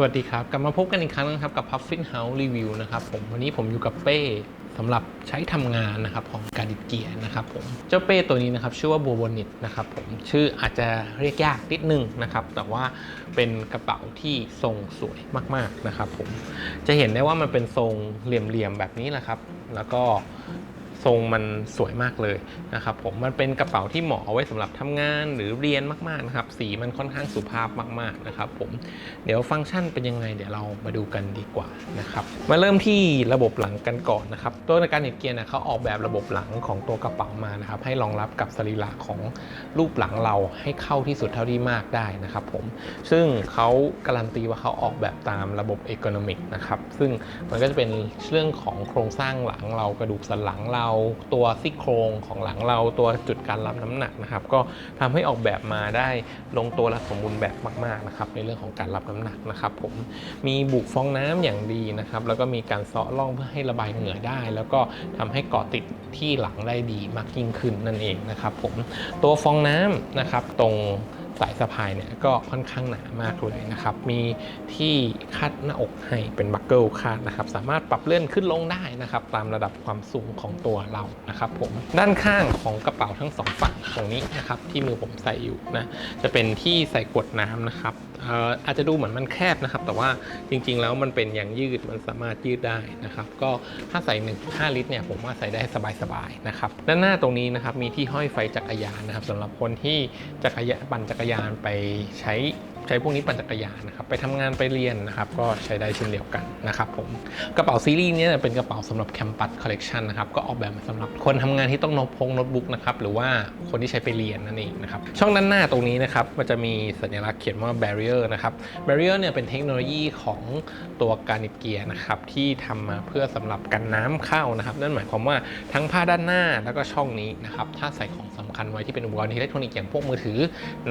สวัสดีครับ กลับมาพบกันอีกครั้งนะครับกับ Puffin House Review นะครับผมวันนี้ผมอยู่กับเป้สำหรับใช้ทำงานนะครับของการดิดเกียร์นะครับผมเจ้าเป้ตัวนี้นะครับชื่อว่าบัวบนิตนะครับผมชื่ออาจจะเรียกยากนิดนึงนะครับแต่ว่าเป็นกระเป๋าที่ทรงสวยมากๆนะครับผมจะเห็นได้ว่ามันเป็นทรงเหลี่ยมๆแบบนี้แหละครับ แล้วก็ ทรงมันสวยมากเลยนะครับผมมันเป็นกระเป๋าที่เหมาะเอาไว้สำหรับทำงานหรือเรียนมากๆนะครับสีมันค่อนข้างสุภาพมากๆนะครับผมเดี๋ยวฟังก์ชันเป็นยังไงเดี๋ยวเรามาดูกันดีกว่านะครับมาเริ่มที่ระบบหลังกันก่อนนะครับตัวในการเน็ตเกียร์นะเขาออกแบบระบบหลังของตัวกระเป๋ามานะครับให้รองรับกับสรีระของรูปหลังเราให้เข้าที่สุดเท่าที่มากได้นะครับผมซึ่งเขาการันตีว่าเขาออกแบบตามระบบเอ o n o m i c นะครับซึ่งมันก็จะเป็นเรื่องของโครงสร้างหลังเรากระดูกสันหลังเราาตัวซี่โครงของหลังเราตัวจุดการรับน้ำหนักนะครับ ก็ทำให้ออกแบบมาได้ลงตัวและสมบูรณ์แบบมาก ๆนะครับ ในเรื่องของการรับน้ำหนักนะครับ ผมมีบุกฟองน้ำอย่างดีนะครับ แล้วก็มีการเซาะร่องเพื่อให้ระบายเหงื่อได้ แล้วก็ทำให้เกาะติดที่หลังได้ดีมากยิ่งขึ้นนั่นเองนะครับ ผมตัวฟองน้ำนะครับตรง สายสะพายเนี่ยก็ค่อนข้างหนามากเลยนะครับ มีที่คาดหน้าอกให้เป็นบัคเกิลคาดนะครับ สามารถปรับเลื่อนขึ้นลงได้นะครับ ตามระดับความสูงของตัวเรานะครับผมด้านข้างของกระเป๋าทั้งสองฝั่งตรงนี้นะครับที่มือผมใส่อยู่นะจะเป็นที่ใส่ขวดน้ำนะครับ อาจจะดูเหมือนมันแคบนะครับ แต่ว่าจริงๆแล้วมันเป็นยางยืดมันสามารถยืดได้นะครับ ก็ถ้าใส่ 1.5 ลิตรเนี่ยผมว่าใส่ได้สบายๆนะครับด้านหน้าตรงนี้นะครับมีที่ห้อยไฟจักรยานนะครับสำหรับคนที่จักรยานปั่นจักรยานไปใช้ ใช้พวกนี้ปั่นจักรยานนะครับไปทำงานไปเรียนนะครับก็ใช้ได้เช่นเดียวกันนะครับผมกระเป๋าซีรีส์นี้เป็นกระเป๋าสำหรับแคมปัสคอลเลกชันนะครับก็ออกแบบมาสำหรับคนทำงานที่ต้องโน้ตพกโน้ตบุ๊กนะครับหรือว่าคนที่ใช้ไปเรียนนั่นเองนะครับช่องด้านหน้าตรงนี้นะครับมันจะมีสัญลักษณ์เขียนว่า barrier นะครับ barrier เนี่ยเป็นเทคโนโลยีของตัวการนิดเกียร์นะครับที่ทำมาเพื่อสำหรับกันน้ำเข้านะครับนั่นหมายความว่าทั้งผ้าด้านหน้าแล้วก็ช่องนี้นะครับถ้าใส่ของสำคัญไว้ที่เป็นอุปกรณ์อิเล็กทรอนิกส์อย่างพวกมือถือ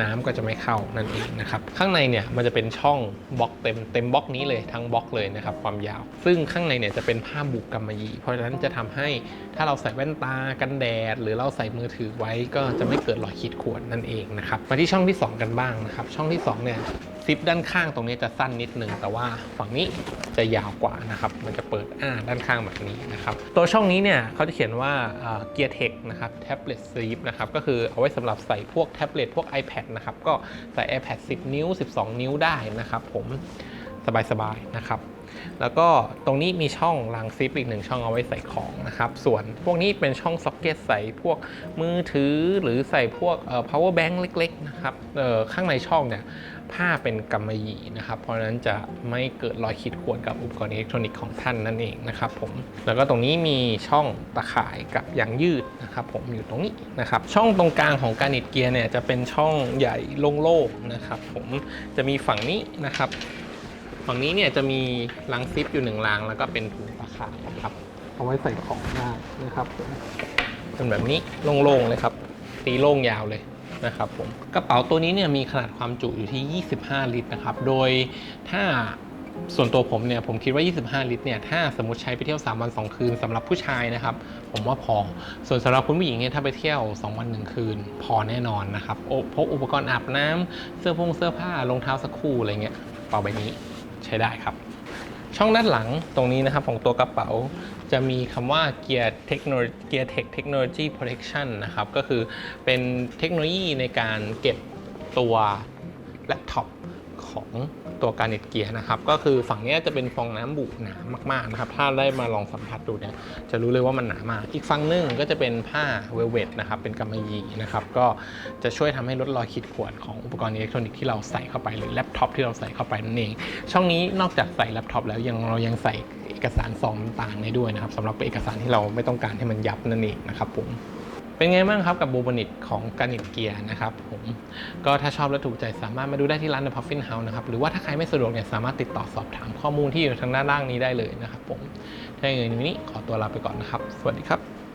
น้ำก็จะไม่เข้านั่นเองนะครับข้างในเนี่ยมันจะเป็นช่องบล็อกเต็มเต็มบล็อกนี้เลยทั้งบล็อกเลยนะครับความยาว ซึ่งข้างในเนี่ยจะเป็นผ้าบุกกำมะหยี่ เพราะฉะนั้นจะทำให้ถ้าเราใส่แว่นตากันแดด หรือเราใส่มือถือไว้ก็จะไม่เกิดรอยขีดข่วนนั่นเองนะครับมาที่ช่องที่ 2 กันบ้างนะครับช่องที่2เนี่ย ซิปด้านข้างตรงนี้จะสั้นนิดนึง แต่ว่าฝั่งนี้จะยาวกว่านะครับ มันจะเปิดอ้าด้านข้างแบบนี้นะครับ ตัวช่องนี้เนี่ยเขาจะเขียนว่าเกียร์เทคนะครับแท็บเล็ตซิปนะครับ ก็คือเอาไว้สำหรับใส่พวกแท็บเล็ตพวก iPad นะครับ ก็ใส่ iPad 10 นิ้ว 12 นิ้วได้นะครับผม สบายๆนะครับ แล้วก็ตรงนี้มีช่องรางซิปอีกหนึ่งช่องเอาไว้ใส่ของนะครับ ส่วนพวกนี้เป็นช่องซ็อกเก็ตใส่พวกมือถือหรือใส่พวกเอ่อ power bank เล็กๆนะครับเอ่อข้างในช่องเนี่ยผ้าเป็นกำมะหยี่นะครับ เพราะฉะนั้นจะไม่เกิดรอยขีดข่วนกับอุปกรณ์อิเล็กทรอนิกส์ของท่านนั่นเองนะครับผม แล้วก็ตรงนี้มีช่องตะข่ายกับยางยืดนะครับผมอยู่ตรงนี้นะครับ ช่องตรงกลางของการนิดเกียร์เนี่ยจะเป็นช่องใหญ่โล่งๆนะครับผม จะมีฝั่งนี้นะครับ ฝั่งนี้เนี่ยจะมีลังซิปอยู่หนึ่งลังแล้วก็เป็นถุงตะข่ายนะครับ เอาไว้ใส่ของได้นะครับผมเป็นแบบนี้โล่งๆเลยครับ ตีโล่งยาวเลยนะครับผมกระเป๋าตัวนี้เนี่ยมีขนาดความจุอยู่ที่ 25 ลิตรนะครับ โดยถ้าส่วนตัวผมเนี่ยผมคิดว่า 25 ลิตรเนี่ยถ้าสมมติใช้ไปเที่ยว 3 วัน 2 คืนสำหรับผู้ชายนะครับ ผมว่าพอ ส่วนสำหรับคุณผู้หญิงเนี่ยถ้าไปเที่ยว 2 วัน 1 คืน พอแน่นอนนะครับพกอุปกรณ์อาบน้ำเสื้อผงเสื้อผ้ารองเท้าสักคู่อะไรเงี้ยเป๋าใบนี้ ใช้ได้ครับ ช่องด้านหลังตรงนี้นะครับของตัวกระเป๋าจะมีคำว่าเกียร์เทคโนโลยีเกียร์เทคเทคโนโลยีโปรเทคชันนะครับ ก็คือเป็นเทคโนโลยีในการเก็บตัวแล็ปท็อป ของตัวการเน็ตเกียร์นะครับก็คือฝั่งนี้จะเป็นฟองน้ำบุหนามากๆนะครับถ้าได้มาลองสัมผัสดูเนี่ยจะรู้เลยว่ามันหนามาก อีกฝั่งหนึงก็จะเป็นผ้าเวลเวตนะครับเป็นกำมะหยี่นะครับก็จะช่วยทำให้ลดรอยขีดข่วนของอุปกรณ์อิเล็กทรอนิกส์ที่เราใส่เข้าไปหรือแล็ปท็อปที่เราใส่เข้าไปนั่นเอง ช่องนี้นอกจากใส่แล็ปท็อปแล้วยังเรายังใส่เอกสารซองต่างๆได้ด้วยนะครับสำหรับเอกสารที่เราไม่ต้องการให้มันยับนั่นเองนะครับผม เป็นไงบ้างครับกับบูบนิตของกานิตเกียร์นะครับผมก็ถ้าชอบและถูกใจสามารถมาดูได้ที่ร้าน The Puffin House นะครับหรือว่าถ้าใครไม่สะดวกเนี่ยสามารถติดต่อสอบถามข้อมูลที่อยู่ทางด้านล่างนี้ได้เลยนะครับผมถ้าอย่างนี้ขอตัวลาไปก่อนนะครับ สวัสดีครับ